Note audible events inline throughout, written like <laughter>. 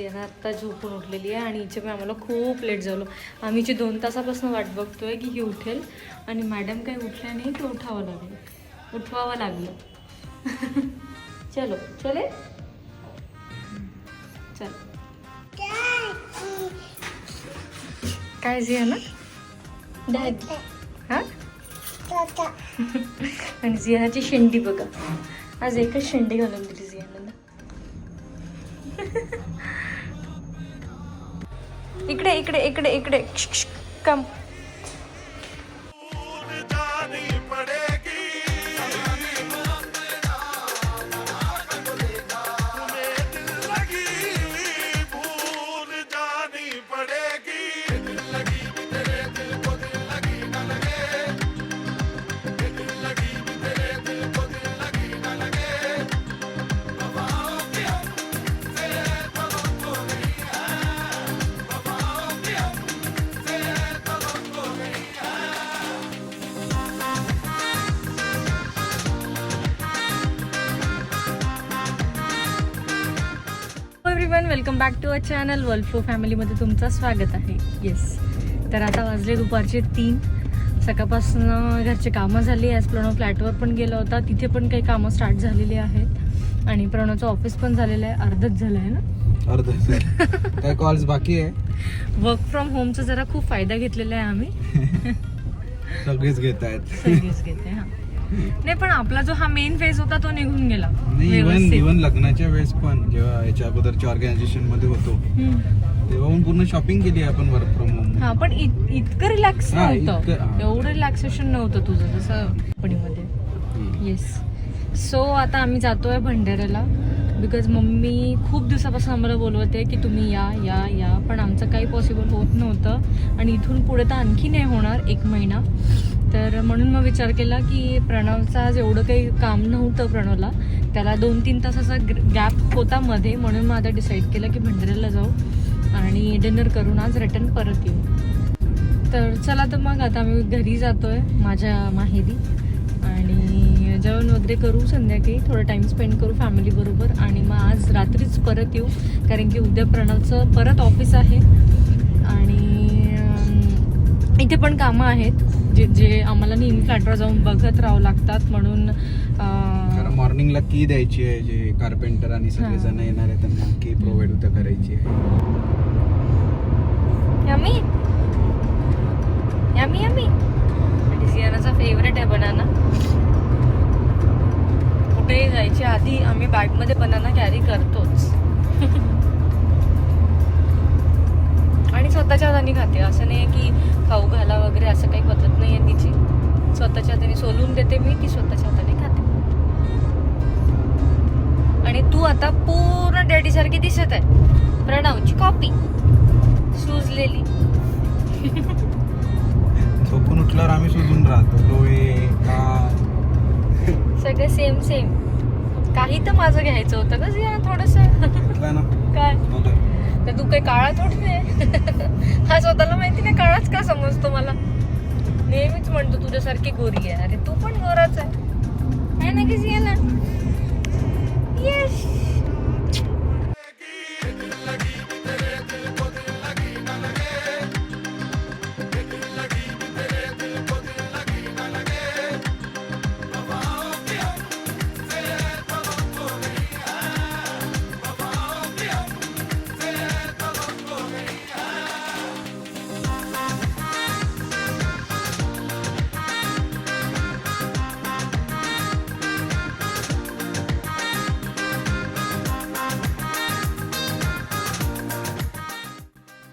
जियाना आत्ता झोपून उठलेली आहे आणि हिचे पण आम्हाला खूप लेट झालो. आम्ही हिची दोन तासापासून वाट बघतोय की ही उठेल. आणि मॅडम काही उठल्या नाही तर उठावं लागलं. उठवावं लागलं. <laughs> चलो चले? चल. काय जियाना डॅड हा? <laughs> आणि जियानाची शेंडी बघा. आज एकच शेंडी घालून दिली इकडे इकडे इकडे इकडे. Come welcome back to a channel world flow फॅमिलीमध्ये तुमचं स्वागत आहे. येस तर आता वाजले दुपारचे तीन. सकाळपासून घरचे कामं झाली. आज प्रणव फ्लॅटवर पण गेला होता. तिथे पण काही कामं स्टार्ट झालेली आहेत. आणि प्रणवचं ऑफिस पण झालेलं आहे. अर्धच झालं आहे ना? अर्ध काय कॉल्स बाकी आहे? वर्क फ्रॉम होमचा जरा खूप फायदा घेतलेला आहे आम्ही. <laughs> सगळेच घेत आहेत. सगळीच घेते हा. नाही पण आपला जो हा मेन फेज होता तो निघून गेला. नाही इव्हन व्यवस्थित. इव्हन लग्नाच्या वेळेस पण जेव्हा याच्या अगोदरच्या ऑर्गनायझेशनमध्ये होतो हम्म. तेव्हा पण पूर्ण शॉपिंग केली आपण वर्क फ्रॉम होम हा पण इत- इतकं रिलॅक्स हा, नव्हतं. हा. एवढं रिलॅक्सेशन नव्हतं तुझं जसं कंपनीमध्ये येस सो आता आम्ही जातोय भंडाऱ्याला बिकॉज मम्मी खूप दिवसापासून आम्हाला बोलवते की तुम्ही या या या. पण आमचं काही पॉसिबल होत नव्हतं. आणि इथून पुढे तर आणखी नाही होणार एक महिना. तर म्हणून मग विचार केला की प्रणवचा आज एवढं काही काम नव्हतं प्रणवला. त्याला दोन तीन तासाचा गॅप होता मध्ये म्हणून मग आता डिसाईड केलं की भंडाऱ्याला जाऊ आणि डिनर करून आज रिटर्न परत येऊ. तर चला तर मग आता मी घरी जातोय माझ्या माहेरी. आणि जेवण वगैरे करू संध्याकाळी थोडं टाइम स्पेंड करू फॅमिलीबरोबर आणि मग आज रात्रीच परत येऊ. कारण की उद्या प्रणवचं परत ऑफिस आहे. आणि इथे पण कामं आहेत. जे जे आम्हाला नेहमी फ्लॅटवर जाऊन बघत राहावं लागतात म्हणून कारण मॉर्निंगला की द्यायची आहे जे कार्पेंटर आणि सगळे हा. जण येणार आहेत त्यांना की प्रोव्हाइड उद्या करायची आहे. यम्मी यम्मी आणि सियानाचा फेवरेट आहे बनाना कुठेही जायच्या आधी आम्ही बॅगमध्ये बनाना कॅरी करतोच स्वतःच्या हाताने खाते. असं नाही की खाऊ घाला वगैरे असं काही पद्धत नाही आहे तिची. स्वतःच्या हाताने सोलून देते मी ती स्वतःच्या हाताने खाते. आणि तू आता पूर्ण डॅडी सारखी दिसत आहे. प्रणवची कॉपी सुजलेली. झोपून उठल्यावर आम्ही शोधून राहतो. डोळे का सगळे सेम सेम काही तर माझं घ्यायचं होतं का या थोडस. ना. काय? तर तू काही काळा थोडी आहे हा स्वतःला माहिती नाही काळाच का समजतो मला? नेहमीच म्हणतो तुझ्यासारखी गोरी आहे. अरे तू पण गोराच आहे. है ना. की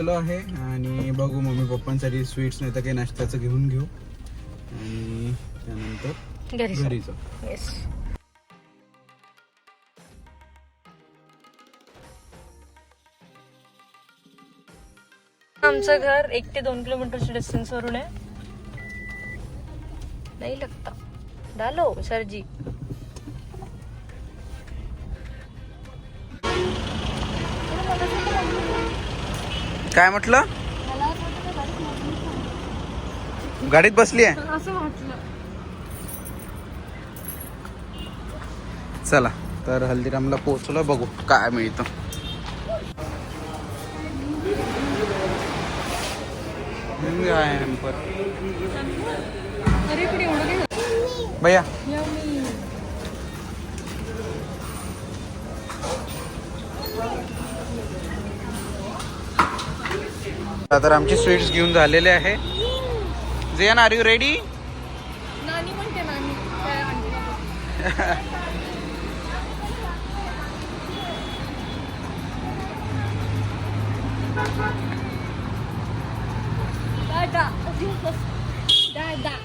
गेलो आहे आणि बघू मम्मी पप्पांसाठी स्वीट्स नाही तर काही नाश्त्याचं घेऊन घेऊ. आणि त्यानंतर घरी जाऊ आमचं घर एक ते दोन किलोमीटरच्या डिस्टन्स वरून आहे. नाही लगता. डालो सरजी. काय म्हटलं? गाडीत बसली आहे? चला तर हल्दीरामला पोहोचलो बघू काय मिळतं. भैया. तर आमचे स्वीट्स घेऊन झालेले आहे. जियान आर यू रेडी नानी म्हणते नानी. काय म्हणते? दादा दादा.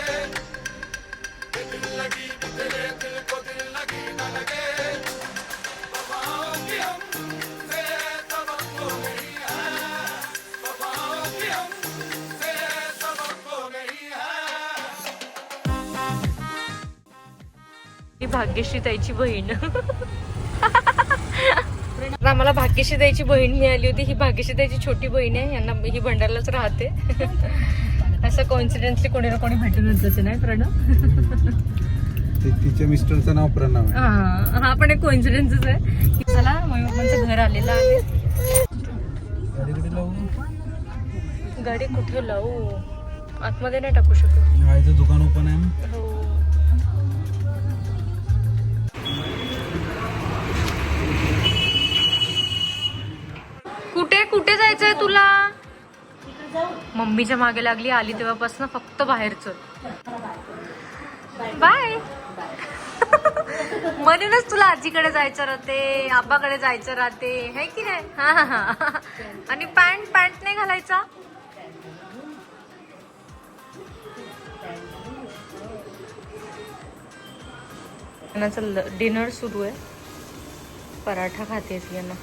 ही भाग्यश्री ताईची बहीण. आम्हाला भाग्यश्री ताईची बहीण मिळाली होती. ही भाग्यश्री ताईची छोटी बहीण आहे. यांना ही भंडारलाच राहते. असं कॉन्फिडेंटली कोणी ना कोणी भेटूनच जाते नाही प्रणव? तिच्या मिस्टरचं नाव प्रणव आहे. हा हा पण एक कोइन्सिडेन्सच आहे. की चला मम्मी घर आलेलं आहे. गाडी कुठे लावू? आतमध्ये नाही टाकू शकत. दुकान ओपन आहे हो. मम्मीच्या मागे लागली आली तेव्हापासून फक्त बाहेरच. बाय. <laughs> म्हणूनच तुला आजीकडे जायचं राहते आबाकडे जायचं राहते है की नाही? हा <laughs> हा आणि पॅन्ट पॅन्ट नाही घालायचा? डिनर सुरू आहे. पराठा खाते यांना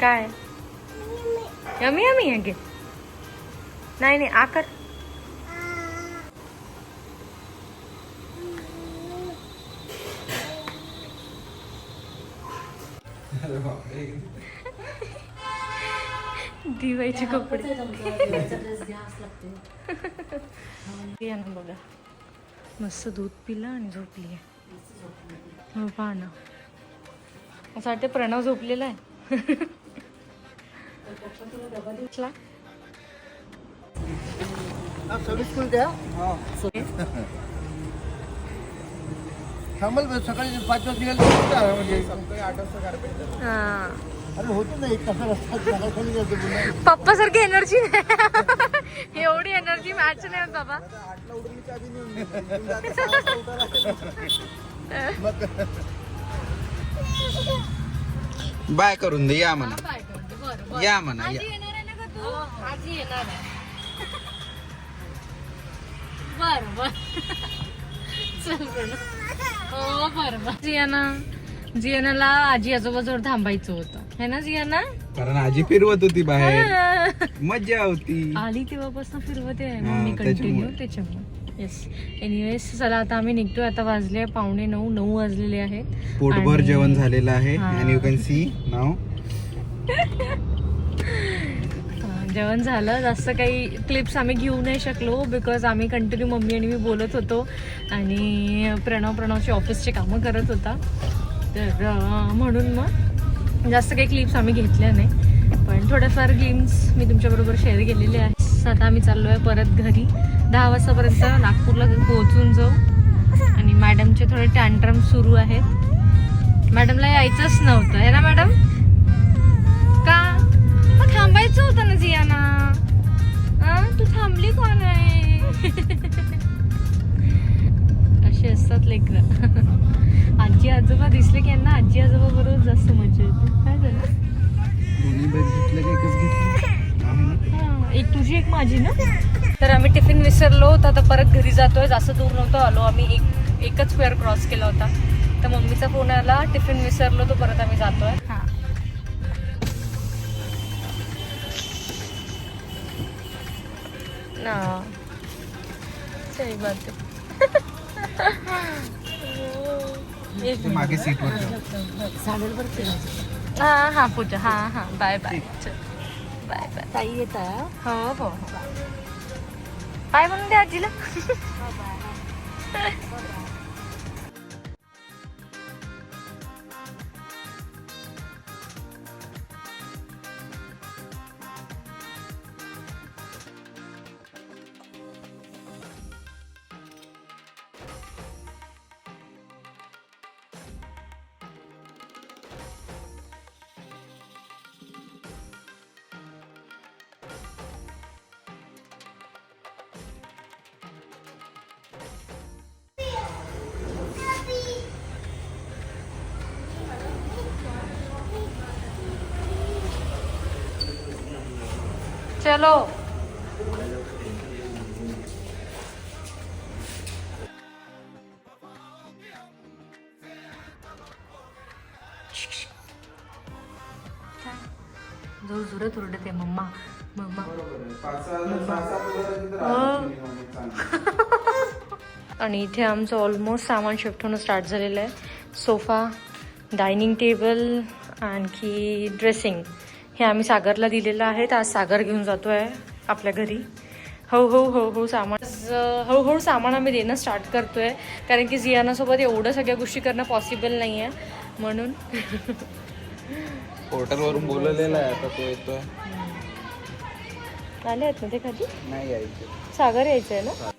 काय? यमी यमी आहे गे नाही नाही आकर दिवायचे कपडे. या ना बघा. मस्त दूध पिलं आणि झोपली आहे. हो पहा ना. असं वाटतं प्रणव झोपलेला आहे. थांबल सकाळी पाच वाजता निघाल म्हणजे. हा. अरे होतो ना एक तासा रस्ता सकाळी जातो पुन्हा पप्पा सारखी एनर्जी एवढी एनर्जी मॅच नाही होत बाबा. बाय करून दे या म्हणा. या म्हणा या. आजी येणार आहे बर <laughs> बर. <laughs> चल प्रणव. हो बर बर. जियाना जियानाला आजी आजोबाजवळ थांबायचं होतं. है ना जियाना? कारण आजी फिरवत होती बाहेर. हा. मज्जा होती. आली तेव्हापासून फिरवते. आहे हा, मम्मी कंटिन्यू त्याच्यामुळे. त्याच्यामुळे. येस एनिवेज चला आता आम्ही निघतोय. आता वाजले पावणे नऊ नऊ वाजलेले आहेत. पोटभर आणि- जेवण झालेलं आहे. हा. अँड यू कॅन सी नाव जेवण झालं. जास्त काही क्लिप्स आम्ही घेऊ नाही शकलो बिकॉज आम्ही कंटिन्यू मम्मी आणि मी बोलत होतो. आणि प्रणव प्रणवची ऑफिसची कामं करत होता. तर म्हणून मग जास्त काही क्लिप्स आम्ही घेतल्या नाही. पण थोड्याफार ग्लिम्स मी तुमच्याबरोबर शेअर केलेले आहेत आता आम्ही चाललो आहे परत घरी. दहा वाजतापर्यंत नागपूरला पोहोचून जाऊ. आणि मॅडमचे थोडे टँट्रम सुरू आहेत. मॅडमला यायचंच नव्हतं. आहे ना मॅडम थांबायचं होतं ना जियाना? तू थांबली कोण आहे? <laughs> असे असतात लेकर. <laughs> आजी आजोबा दिसले की यांना आजी आजोबा बरोबर जास्त मजा येते. काय झालं? हा, एक तुझी एक माझी ना? तर आम्ही टिफिन विसरलो तर आता परत घरी जातोय. जास्त दूर नव्हतो आलो आम्ही एक एकच पेअर क्रॉस केला होता. तर मम्मीचा फोन आला टिफिन विसरलो तो परत आम्ही जातोय. हा. ना सही बात है एक ते मागे सीटवर ठेव. हा हा पूजा हा हा. बाय बाय बाय बाय ताई येत? हो हो हो. बाय म्हणून दे आजीला. चलो। जोर जोरात ओरडते मम्मा मम्मा. आणि इथे आमचं ऑलमोस्ट सामान शिफ्ट होणं स्टार्ट झालेलं आहे. सोफा डायनिंग टेबल आणखी ड्रेसिंग हे आम्ही सागरला दिलेलं आहे. तर आज सागर घेऊन जातो आहे आपल्या घरी. हळूहळू हळूहळू सामान. आज, अं, हळूहळू सामान आम्ही देणं स्टार्ट करतो आहे कारण की जियानासोबत एवढं सगळ्या गोष्टी करणं पॉसिबल नाही आहे म्हणून. पोर्टलवरून बोलवलेलं आहे आता तो येतोय. आले आहेत ना ते कधी नाही यायचं. सागर यायचं आहे ना?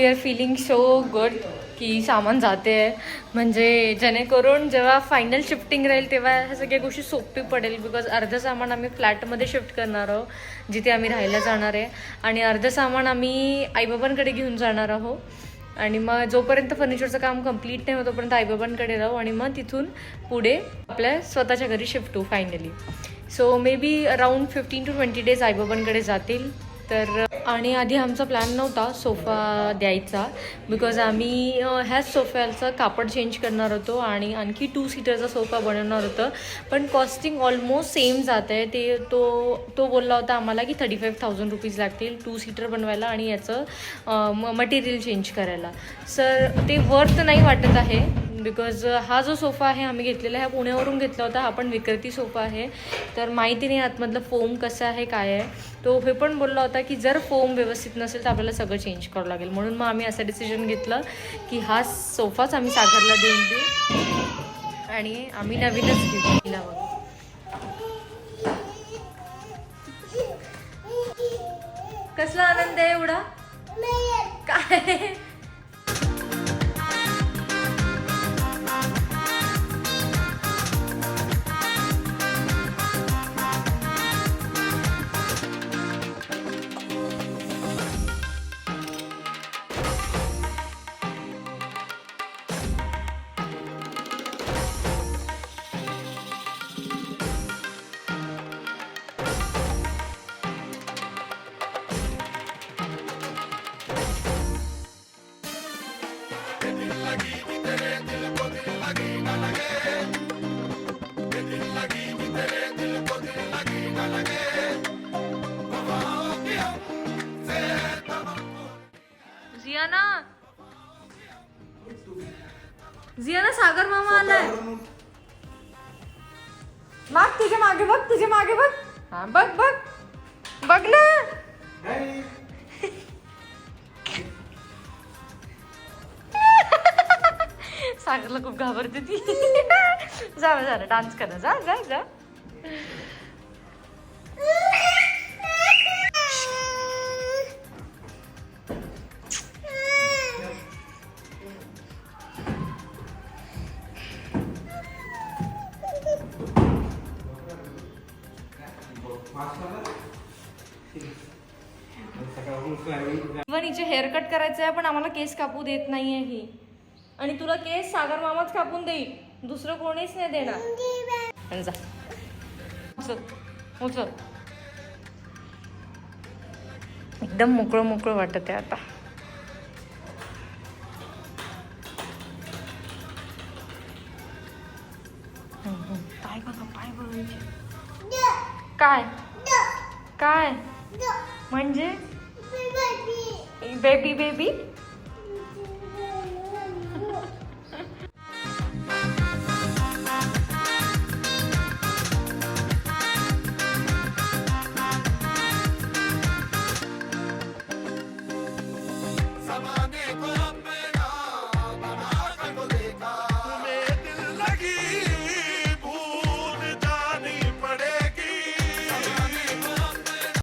We are feeling so good की सामान जाते आहे. म्हणजे जेणेकरून जेव्हा फायनल शिफ्टिंग राहील तेव्हा ह्या सगळ्या गोष्टी सोपी पडेल बिकॉज अर्धं सामान आम्ही फ्लॅटमध्ये शिफ्ट करणार आहोत जिथे आम्ही राहायला जाणार आहे. आणि अर्धं सामान आम्ही आईबाबांकडे घेऊन जाणार आहोत. आणि मग जोपर्यंत फर्निचरचं काम कंप्लीट नाही होत तोपर्यंत आईबाबांकडे राहू आणि मग तिथून पुढे आपल्या स्वतःच्या घरी शिफ्ट होऊ finally so maybe around fifteen to twenty days आईबाबांकडे जातील. तर आणि आधी आमचा प्लॅन नव्हता सोफा द्यायचा. बिकॉज आम्ही ह्याच सोफ्याचं कापड चेंज करणार होतो आणि आणखी टू सीटरचा सोफा बनवणार होतं. पण कॉस्टिंग ऑलमोस्ट सेम जात आहे ते तो तो बोलला होता आम्हाला की थर्टी फाईव्ह थाउजंड रुपीज लागतील टू सीटर बनवायला आणि याचं मटेरियल चेंज करायला. सर ते वर्थ नाही वाटत आहे. बिकॉज हा जो सोफा आहे आम्ही घेतलेला आहे हा पुण्यावरून घेतला होता हा पण विक्रेती सोफा आहे. तर माहिती नाही आतमधलं फोम कसं आहे काय आहे. तो हे पण बोलला होता की जर फोम व्यवस्थित नसेल तर आपल्याला सगळं चेंज करावं लागेल. म्हणून मग आम्ही असं डिसिजन घेतलं की हा सोफाच आम्ही सागरला देऊन देऊ. आणि आम्ही नवीनच घेऊ. तिला बघ. कसला आनंद आहे एवढा? काय? सागरला खूप घाबरते ती. <laughs> जा जा डान्स करा जा जा जा. हेअर कट करायचं आहे पण आम्हाला केस कापू देत नाहीये ही. आणि तुला केस सागर मामाच कापून देईल. दुसरं कोणीच नाही देणार. आणि जा. उचल. उचल. एकदम मोकळं मोकळं वाटत आहे आता. बघा पाय. काय? काय? म्हणजे? Baby baby